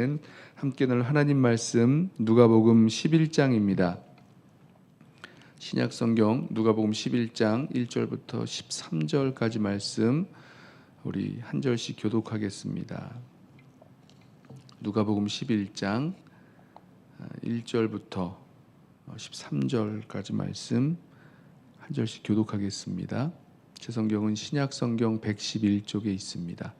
아멘. 함께 늘 하나님 말씀 누가복음 11장입니다. 신약 성경 누가복음 11장 1절부터 13절까지 말씀 우리 한 절씩 교독하겠습니다. 누가복음 11장 1절부터 13절까지 말씀 한 절씩 교독하겠습니다. 제 성경은 신약 성경 111쪽에 있습니다.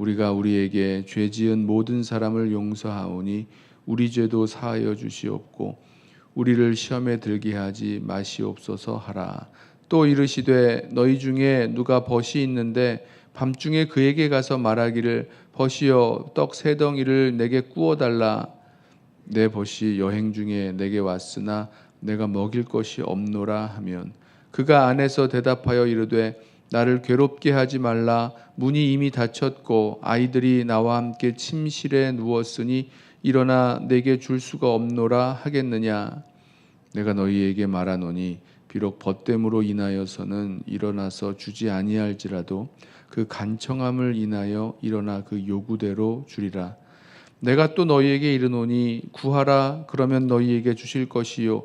우리가 우리에게 죄 지은 모든 사람을 용서하오니 우리 죄도 사하여 주시옵고 우리를 시험에 들게 하지 마시옵소서 하라. 또 이르시되 너희 중에 누가 벗이 있는데 밤중에 그에게 가서 말하기를 벗이여 떡 세 덩이를 내게 구워 달라. 내 벗이 여행 중에 내게 왔으나 내가 먹일 것이 없노라 하면 그가 안에서 대답하여 이르되 나를 괴롭게 하지 말라. 문이 이미 닫혔고 아이들이 나와 함께 침실에 누웠으니 일어나 내게 줄 수가 없노라 하겠느냐. 내가 너희에게 말하노니 비록 벗됨으로 인하여서는 일어나서 주지 아니할지라도 그 간청함을 인하여 일어나 그 요구대로 주리라. 내가 또 너희에게 이르노니 구하라 그러면 너희에게 주실 것이요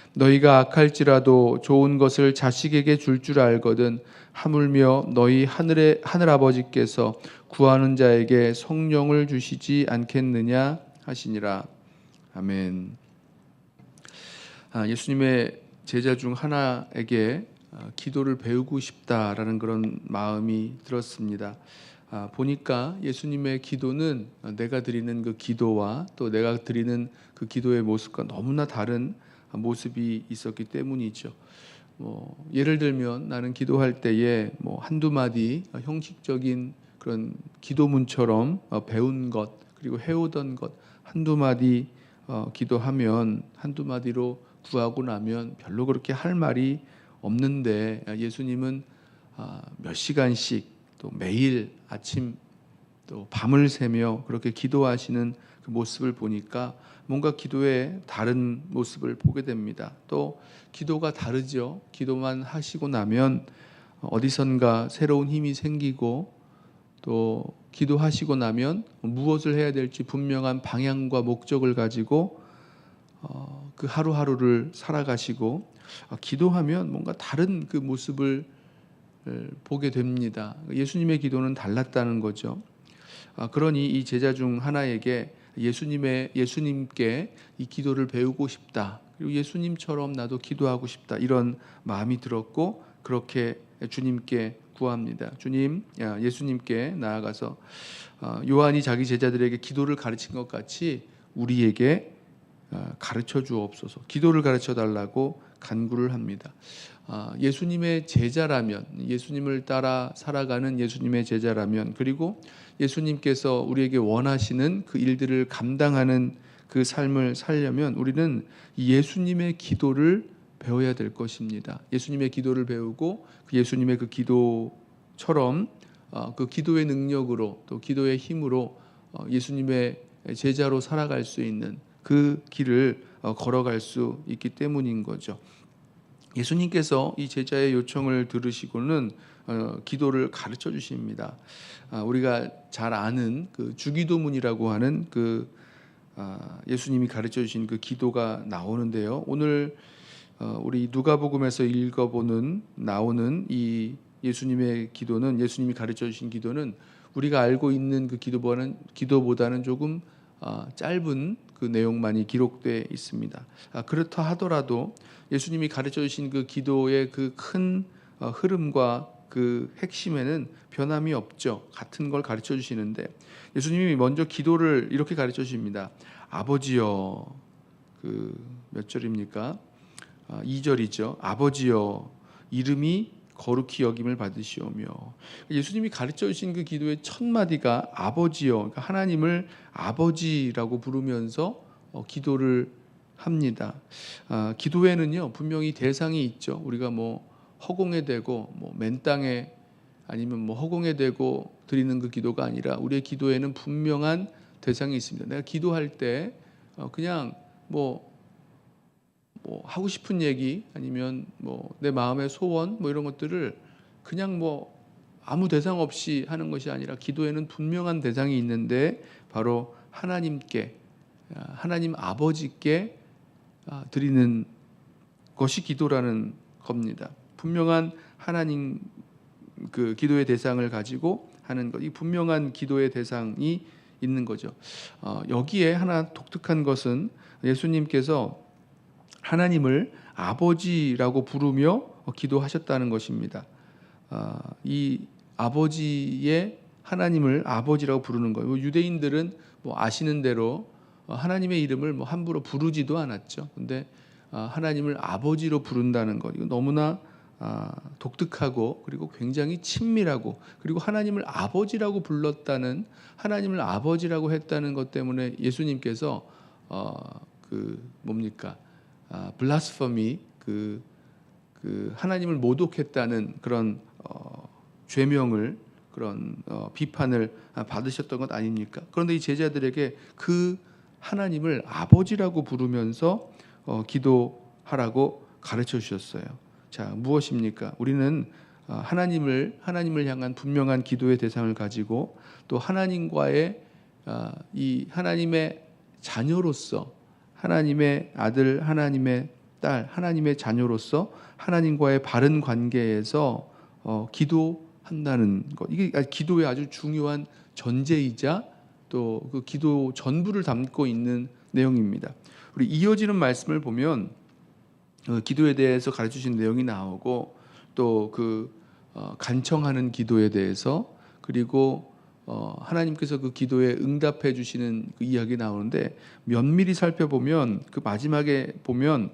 너희가 악할지라도 좋은 것을 자식에게 줄줄 알거든 하물며 너희 하늘의 하늘 아버지께서 구하는 자에게 성령을 주시지 않겠느냐 하시니라 아멘. 아, 예수님의 제자 중 하나에게 아, 기도를 배우고 싶다라는 그런 마음이 들었습니다. 아, 보니까 예수님의 기도는 내가 드리는 그 기도와 또 내가 드리는 그 기도의 모습과 너무나 다른 모습이 있었기 때문이죠. 뭐 예를 들면 나는 기도할 때에 뭐 한두 마디 형식적인 그런 기도문처럼 어, 배운 것 그리고 해오던 것 한두 마디 어, 기도하면 한두 마디로 구하고 나면 별로 그렇게 할 말이 없는데 예수님은 아, 몇 시간씩 또 매일 아침 또 밤을 새며 그렇게 기도하시는 그 모습을 보니까 뭔가 기도의 다른 모습을 보게 됩니다. 또 기도가 다르죠. 기도만 하시고 나면 어디선가 새로운 힘이 생기고 또 기도하시고 나면 무엇을 해야 될지 분명한 방향과 목적을 가지고 어, 그 하루하루를 살아가시고 아, 기도하면 뭔가 다른 그 모습을 보게 됩니다. 예수님의 기도는 달랐다는 거죠. 아, 그러니 이 제자 중 하나에게 예수님의 예수님께 이 기도를 배우고 싶다. 그리고 예수님처럼 나도 기도하고 싶다. 이런 마음이 들었고 그렇게 주님께 구합니다. 주님, 예수님께 나아가서 어, 요한이 자기 제자들에게 기도를 가르친 것 같이 우리에게 어, 가르쳐 주옵소서. 기도를 가르쳐 달라고 간구를 합니다. 아, 예수님의 제자라면, 예수님을 따라 살아가는 예수님의 제자라면, 그리고 예수님께서 우리에게 원하시는 그 일들을 감당하는 그 삶을 살려면 우리는 예수님의 기도를 배워야 될 것입니다. 예수님의 기도를 배우고 그 예수님의 그 기도처럼 어, 그 기도의 능력으로 또 기도의 힘으로 어, 예수님의 제자로 살아갈 수 있는 그 길을 어, 걸어갈 수 있기 때문인 거죠. 예수님께서 이 제자의 요청을 들으시고는 기도를 가르쳐 주십니다. 아, 우리가 잘 아는 그 주기도문이라고 하는 그 아, 예수님이 가르쳐 주신 그 기도가 나오는데요. 오늘 어, 우리 누가복음에서 읽어보는 나오는 이 예수님의 기도는 예수님이 가르쳐 주신 기도는 우리가 알고 있는 그 기도보다는 기도보다는 조금 아, 짧은 그 내용만이 기록돼 있습니다. 아, 그렇다 하더라도 예수님이 가르쳐 주신 그 기도의 그 큰 흐름과 그 핵심에는 변함이 없죠. 같은 걸 가르쳐 주시는데 예수님이 먼저 기도를 이렇게 가르쳐 주십니다. 아버지여 그 몇 절입니까? 아, 2절이죠. 아버지여 이름이 거룩히 여김을 받으시오며 예수님이 가르쳐 주신 그 기도의 첫 마디가 아버지여 그러니까 하나님을 아버지라고 부르면서 어, 기도를 합니다. 아, 기도에는요 분명히 대상이 있죠. 우리가 뭐 허공에 대고 뭐 맨땅에 아니면 뭐 허공에 대고 드리는 그 기도가 아니라 우리의 기도에는 분명한 대상이 있습니다. 내가 기도할 때 어, 그냥 뭐, 뭐 하고 싶은 얘기 아니면 뭐 내 마음의 소원 뭐 이런 것들을 그냥 뭐 아무 대상 없이 하는 것이 아니라 기도에는 분명한 대상이 있는데 바로 하나님께 아, 하나님 아버지께 아, 드리는 것이 기도라는 겁니다. 분명한 하나님 그 기도의 대상을 가지고 하는 것, 이 분명한 기도의 대상이 있는 거죠. 어, 여기에 하나 독특한 것은 예수님께서 하나님을 아버지라고 부르며 기도하셨다는 것입니다. 어, 이 아버지의 하나님을 아버지라고 부르는 거예요. 유대인들은 뭐 아시는 대로 어, 하나님의 이름을 뭐 함부로 부르지도 않았죠. 근데 어, 하나님을 아버지로 부른다는 것 이거 너무나 아, 독특하고 그리고 굉장히 친밀하고 그리고 하나님을 아버지라고 불렀다는 하나님을 아버지라고 했다는 것 때문에 예수님께서 어, 그 뭡니까 아, 블라스퍼미 그, 그 하나님을 모독했다는 그런 어, 죄명을 그런 어, 비판을 받으셨던 것 아닙니까? 그런데 이 제자들에게 그 하나님을 아버지라고 부르면서 어, 기도하라고 가르쳐 주셨어요. 자, 무엇입니까? 우리는 어, 하나님을 하나님을 향한 분명한 기도의 대상을 가지고 또 하나님과의 어, 이 하나님의 자녀로서 하나님의 아들, 하나님의 딸, 하나님의 자녀로서 하나님과의 바른 관계에서 어, 기도한다는 것. 이게 기도의 아주 중요한 전제이자 또 그 기도 전부를 담고 있는 내용입니다. 우리 이어지는 말씀을 보면 어, 기도에 대해서 가르쳐 주신 내용이 나오고 또그 어, 간청하는 기도에 대해서 그리고 어, 하나님께서 그 기도에 응답해 주시는 그 이야기 나오는데 면밀히 살펴보면 그 마지막에 보면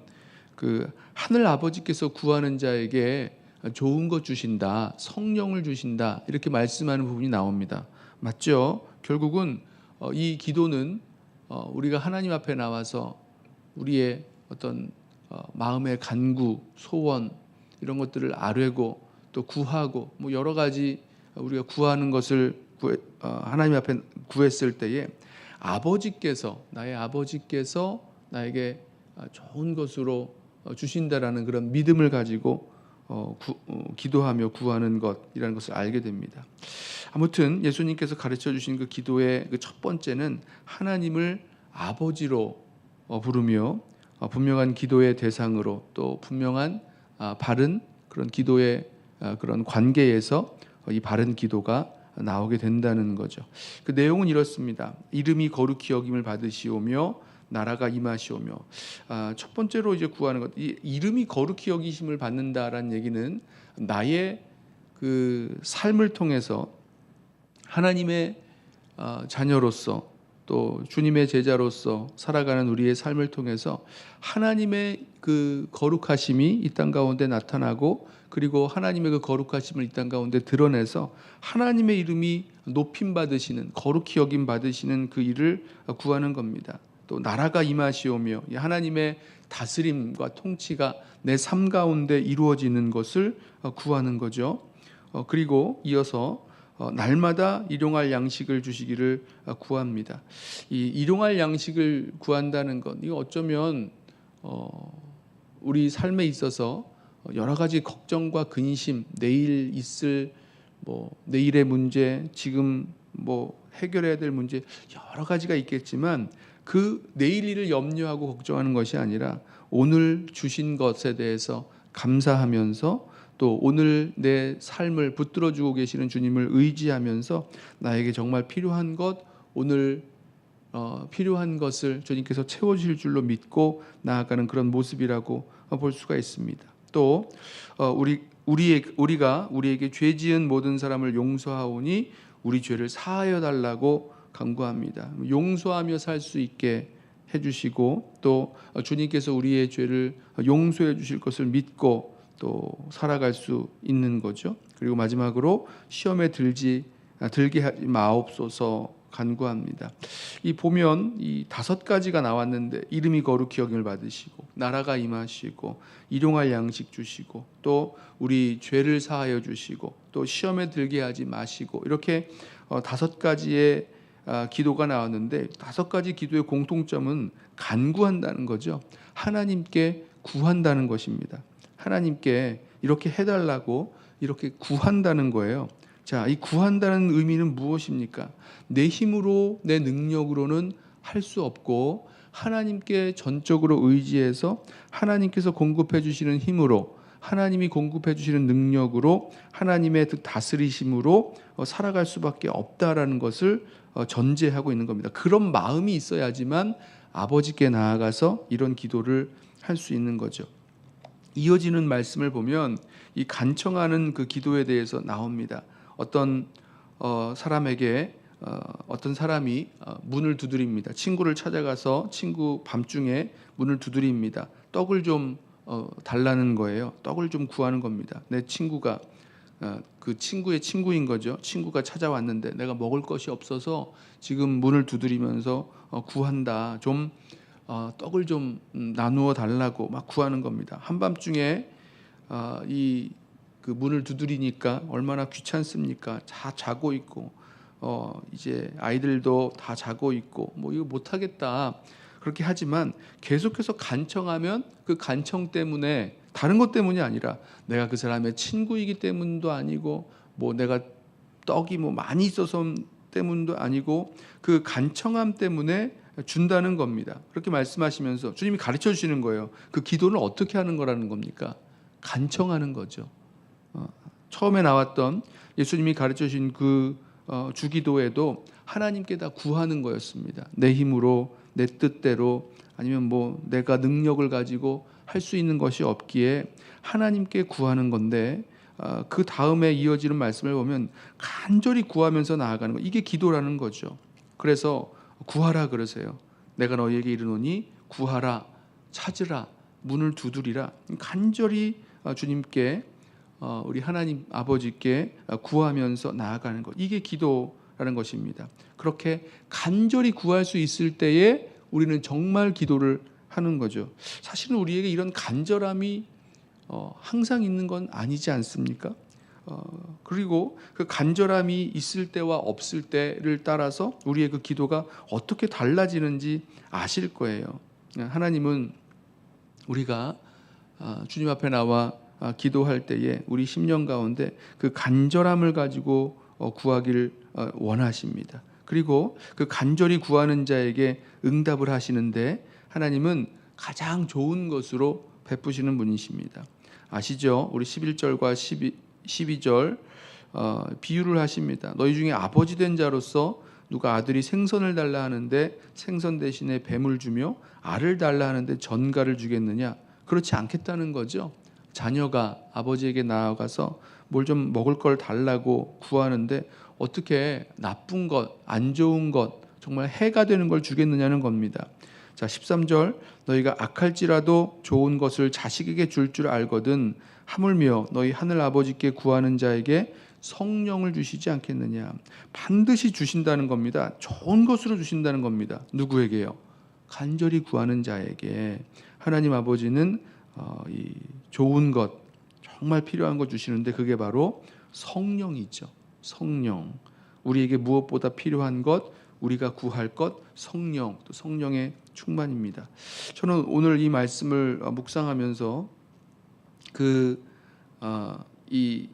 그 하늘 아버지께서 구하는 자에게 좋은 것 주신다, 성령을 주신다 이렇게 말씀하는 부분이 나옵니다. 맞죠? 결국은 이 기도는 우리가 하나님 앞에 나와서 우리의 어떤 어, 마음의 간구, 소원 이런 것들을 아뢰고 또 구하고 뭐 여러 가지 우리가 구하는 것을 구해, 어, 하나님 앞에 구했을 때에 아버지께서 나의 아버지께서 나에게 좋은 것으로 어, 주신다라는 그런 믿음을 가지고 어, 구, 어, 기도하며 구하는 것이라는 것을 알게 됩니다. 아무튼 예수님께서 가르쳐 주신 그 기도의 그 첫 번째는 하나님을 아버지로 어, 부르며 어, 분명한 기도의 대상으로 또 분명한 아, 바른 그런 기도의 아, 그런 관계에서 이 바른 기도가 나오게 된다는 거죠. 그 내용은 이렇습니다. 이름이 거룩히 여김을 받으시오며 나라가 임하시오며 아, 첫 번째로 이제 구하는 것, 이 이름이 거룩히 여기심을 받는다라는 얘기는 나의 그 삶을 통해서 하나님의 자녀로서 또 주님의 제자로서 살아가는 우리의 삶을 통해서 하나님의 그 거룩하심이 이 땅 가운데 나타나고 그리고 하나님의 그 거룩하심을 이 땅 가운데 드러내서 하나님의 이름이 높임 받으시는 거룩히 여김 받으시는 그 일을 구하는 겁니다. 또 나라가 임하시오며 하나님의 다스림과 통치가 내 삶 가운데 이루어지는 것을 구하는 거죠. 어, 그리고 이어서 어, 날마다 일용할 양식을 주시기를 어, 구합니다. 이 일용할 양식을 구한다는 것, 이거 어쩌면 어, 우리 삶에 있어서 여러 가지 걱정과 근심, 내일 있을 뭐 내일의 문제, 지금 뭐 해결해야 될 문제 여러 가지가 있겠지만 그 내일 일을 염려하고 걱정하는 것이 아니라 오늘 주신 것에 대해서 감사하면서 또 오늘 내 삶을 붙들어 주고 계시는 주님을 의지하면서 나에게 정말 필요한 것 오늘 어, 필요한 것을 주님께서 채워 주실 줄로 믿고 나아가는 그런 모습이라고 어, 볼 수가 있습니다. 또 어, 우리 우리의 우리가 우리에게 죄 지은 모든 사람을 용서하오니 우리 죄를 사하여 달라고 간구합니다. 용서하며 살 수 있게 해주시고 또 주님께서 우리의 죄를 용서해 주실 것을 믿고 또 살아갈 수 있는 거죠. 그리고 마지막으로 시험에 들지 아, 들게 마옵소서 간구합니다. 이 보면 이 다섯 가지가 나왔는데 이름이 거룩히 여김을 받으시고 나라가 임하시고 일용할 양식 주시고 또 우리 죄를 사하여 주시고 또 시험에 들게 하지 마시고 이렇게 어, 다섯 가지의 아, 기도가 나왔는데 다섯 가지 기도의 공통점은 간구한다는 거죠. 하나님께 구한다는 것입니다. 하나님께 이렇게 해달라고 이렇게 구한다는 거예요. 자, 이 구한다는 의미는 무엇입니까? 내 힘으로 내 능력으로는 할 수 없고 하나님께 전적으로 의지해서 하나님께서 공급해 주시는 힘으로 하나님이 공급해 주시는 능력으로 하나님의 그 다스리심으로 어, 살아갈 수밖에 없다라는 것을 어, 전제하고 있는 겁니다. 그런 마음이 있어야지만 아버지께 나아가서 이런 기도를 할 수 있는 거죠. 이어지는 말씀을 보면 이 간청하는 그 기도에 대해서 나옵니다. 어떤 어, 사람에게 어, 어떤 사람이 어, 문을 두드립니다. 친구를 찾아가서 친구 밤중에 문을 두드립니다. 떡을 좀 어, 달라는 거예요. 떡을 좀 구하는 겁니다. 내 친구가 어, 그 친구의 친구인 거죠. 친구가 찾아왔는데 내가 먹을 것이 없어서 지금 문을 두드리면서 어, 구한다. 좀 어, 떡을 좀 음, 나누어 달라고 막 구하는 겁니다. 한밤중에 어, 이그 문을 두드리니까 얼마나 귀찮습니까? 다 자고 있고 어, 이제 아이들도 다 자고 있고 뭐 이거 못 하겠다. 그렇게 하지만 계속해서 간청하면 그 간청 때문에 다른 것 때문이 아니라 내가 그 사람의 친구이기 때문도 아니고 뭐 내가 떡이 뭐 많이 있어서 때문도 아니고 그 간청함 때문에 준다는 겁니다. 그렇게 말씀하시면서 주님이 가르쳐 주시는 거예요. 그 기도는 어떻게 하는 거라는 겁니까? 간청하는 거죠. 어, 처음에 나왔던 예수님이 가르쳐 주신 그 어, 주기도에도 하나님께 다 구하는 거였습니다. 내 힘으로 내 뜻대로 아니면 뭐 내가 능력을 가지고 할 수 있는 것이 없기에 하나님께 구하는 건데 어, 그 다음에 이어지는 말씀을 보면 간절히 구하면서 나아가는 거 이게 기도라는 거죠. 그래서 구하라 그러세요. 내가 너희에게 이르노니 구하라 찾으라 문을 두드리라 간절히 어, 주님께 어, 우리 하나님 아버지께 구하면서 나아가는 것 이게 기도라는 것입니다. 그렇게 간절히 구할 수 있을 때에 우리는 정말 기도를 하는 거죠. 사실은 우리에게 이런 간절함이 어, 항상 있는 건 아니지 않습니까? 어, 그리고 그 간절함이 있을 때와 없을 때를 따라서 우리의 그 기도가 어떻게 달라지는지 아실 거예요. 하나님은 우리가 아, 주님 앞에 나와 아, 기도할 때에 우리 심령 가운데 그 간절함을 가지고 어, 구하기를 어, 원하십니다. 그리고 그 간절히 구하는 자에게 응답을 하시는데 하나님은 가장 좋은 것으로 베푸시는 분이십니다. 아시죠? 우리 11절과 12, 12절 어, 비유를 하십니다. 너희 중에 아버지 된 자로서 누가 아들이 생선을 달라 하는데 생선 대신에 뱀을 주며 알을 달라 하는데 전갈을 주겠느냐? 그렇지 않겠다는 거죠. 자녀가 아버지에게 나아가서 뭘 좀 먹을 걸 달라고 구하는데 어떻게 나쁜 것, 안 좋은 것, 정말 해가 되는 걸 주겠느냐는 겁니다. 자, 13절 너희가 악할지라도 좋은 것을 자식에게 줄줄 알거든 하물며 너희 하늘 아버지께 구하는 자에게 성령을 주시지 않겠느냐. 반드시 주신다는 겁니다. 좋은 것으로 주신다는 겁니다. 누구에게요? 간절히 구하는 자에게 하나님 아버지는 어, 이 좋은 것 정말 필요한 것 주시는데 그게 바로 성령이죠. 성령. 우리에게 무엇보다 필요한 것, 우리가 구할 것, 성령, 또 성령의 충만입니다. 저는 오늘 이 말씀을 어, 묵상하면서 그, 어, 이,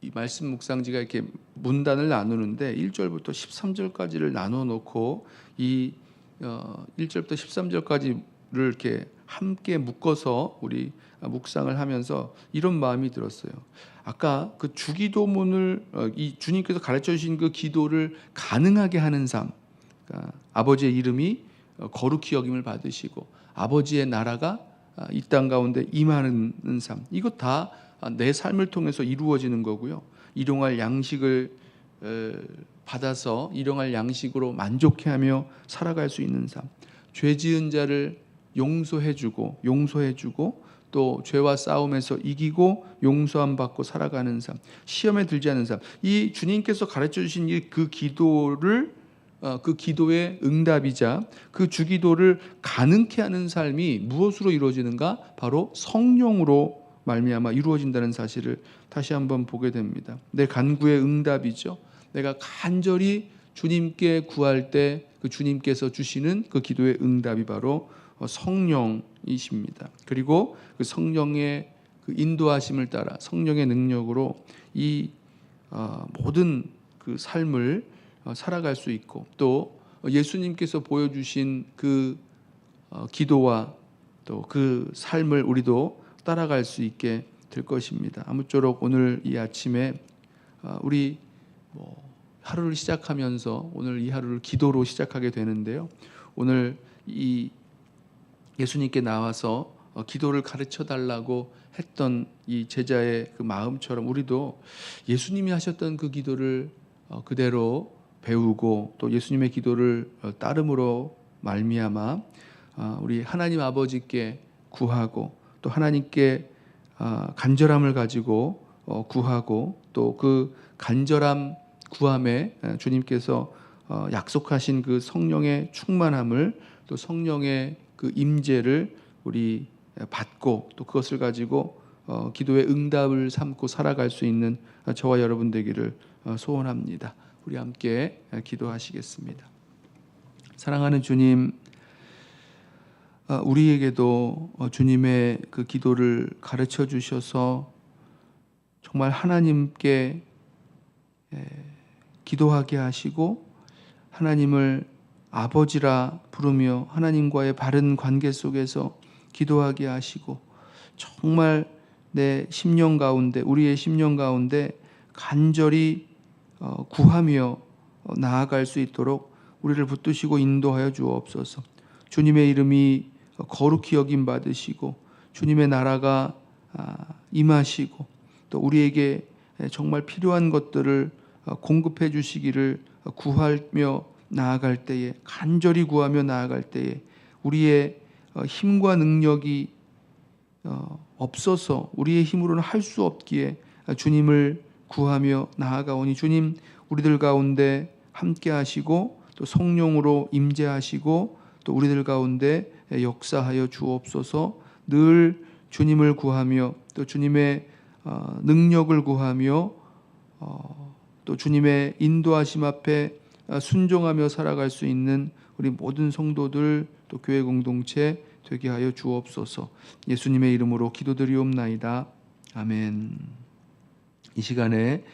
이 말씀 묵상지가 이렇게 문단을 나누는데 1절부터 13절까지를 나눠 놓고 이 어, 1절부터 13절까지를 이렇게 함께 묶어서 우리 묵상을 하면서 이런 마음이 들었어요. 아까 그 주기도문을 어, 이 주님께서 가르쳐 주신 그 기도를 가능하게 하는 삶, 그러니까 아버지의 이름이 어, 거룩히 여김을 받으시고 아버지의 나라가 아, 이땅 가운데 임하는 삶 이것 다내 삶을 통해서 이루어지는 거고요. 일용할 양식을 에, 받아서 일용할 양식으로 만족해하며 살아갈 수 있는 삶. 죄 지은 자를 용서해주고 용서해주고 또 죄와 싸움에서 이기고 용서함 받고 살아가는 삶, 시험에 들지 않는 삶. 이 주님께서 가르쳐 주신 이그 기도를 어, 그 기도의 응답이자 그 주기도를 가능케 하는 삶이 무엇으로 이루어지는가? 바로 성령으로 말미암아 이루어진다는 사실을 다시 한번 보게 됩니다. 내 간구의 응답이죠. 내가 간절히 주님께 구할 때 그 주님께서 주시는 그 기도의 응답이 바로 성령이십니다. 그리고 그 성령의 그 인도하심을 따라 성령의 능력으로 이 어, 모든 그 삶을 어, 살아갈 수 있고 또 예수님께서 보여주신 그 어, 기도와 또 그 삶을 우리도 따라갈 수 있게 될 것입니다. 아무쪼록 오늘 이 아침에 우리 뭐 하루를 시작하면서 오늘 이 하루를 기도로 시작하게 되는데요. 오늘 이 예수님께 나와서 어, 기도를 가르쳐 달라고 했던 이 제자의 그 마음처럼 우리도 예수님이 하셨던 그 기도를 어, 그대로 배우고 또 예수님의 기도를 어, 따름으로 말미암아 우리 하나님 아버지께 구하고 또 하나님께 간절함을 가지고 구하고 또 그 간절함 구함에 주님께서 약속하신 그 성령의 충만함을 또 성령의 그 임재를 우리 받고 또 그것을 가지고 어, 기도의 응답을 삼고 살아갈 수 있는 저와 여러분 되기를 어, 소원합니다. 우리 함께 기도하시겠습니다. 사랑하는 주님, 어, 우리에게도 어, 주님의 그 기도를 가르쳐 주셔서 정말 하나님께 기도하게 하시고 하나님을 아버지라 부르며 하나님과의 바른 관계 속에서 기도하게 하시고 정말 내 심령 가운데 우리의 심령 가운데 간절히 어, 구하며 어, 나아갈 수 있도록 우리를 붙드시고 인도하여 주옵소서. 주님의 이름이 거룩히 여김 받으시고 주님의 나라가 아, 임하시고 또 우리에게 정말 필요한 것들을 어, 공급해 주시기를 구하며 나아갈 때에 간절히 구하며 나아갈 때에 우리의 어, 힘과 능력이 어, 없어서 우리의 힘으로는 할 수 없기에 주님을 구하며 나아가오니 주님 우리들 가운데 함께 하시고 또 성령으로 임재하시고 또 우리들 가운데 역사하여 주옵소서. 늘 주님을 구하며 또 주님의 어, 능력을 구하며 또 주님의 인도하심 앞에 아, 순종하며 살아갈 수 있는 우리 모든 성도들 또 교회 공동체 되게 하여 주옵소서. 예수님의 이름으로 기도드리옵나이다. 아멘. 이 시간에